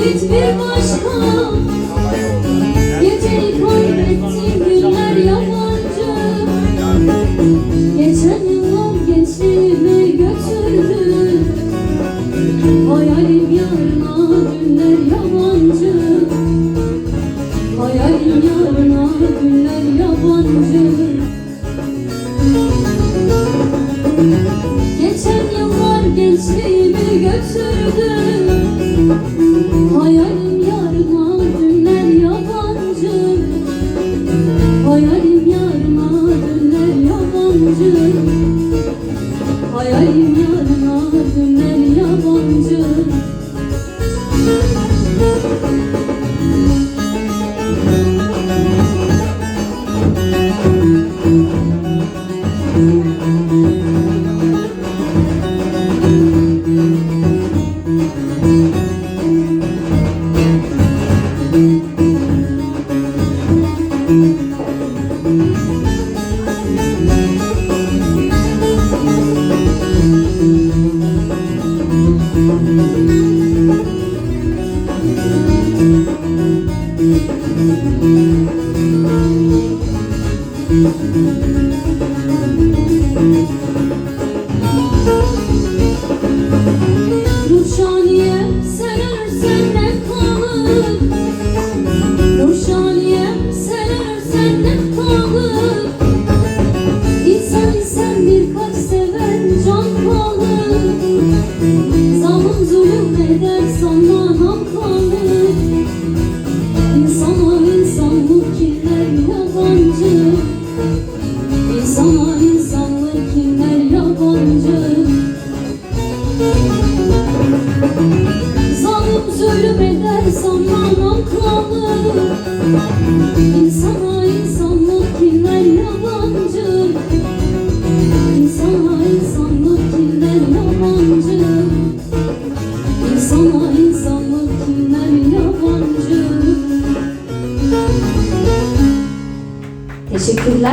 vakit bir başka. Geceyi kaybettim günler yabancı. Geçen yıllar gençliğimi götürdü. Hayalim yarına günler yabancı. Hayalim yarına günler yabancı. Geçen yıllar gençliğimi götürdü Hayalim yarına günler yabancı. Hayalim yarına günler yabancı. Hayalim İnsana insanlık kimler yabancı? Zalim zulüm eder sana kalır İnsana insanlık kimler yabancı? İnsana insanlık kimler yabancı? İnsana insanlık kimler yabancı? Teşekkürler.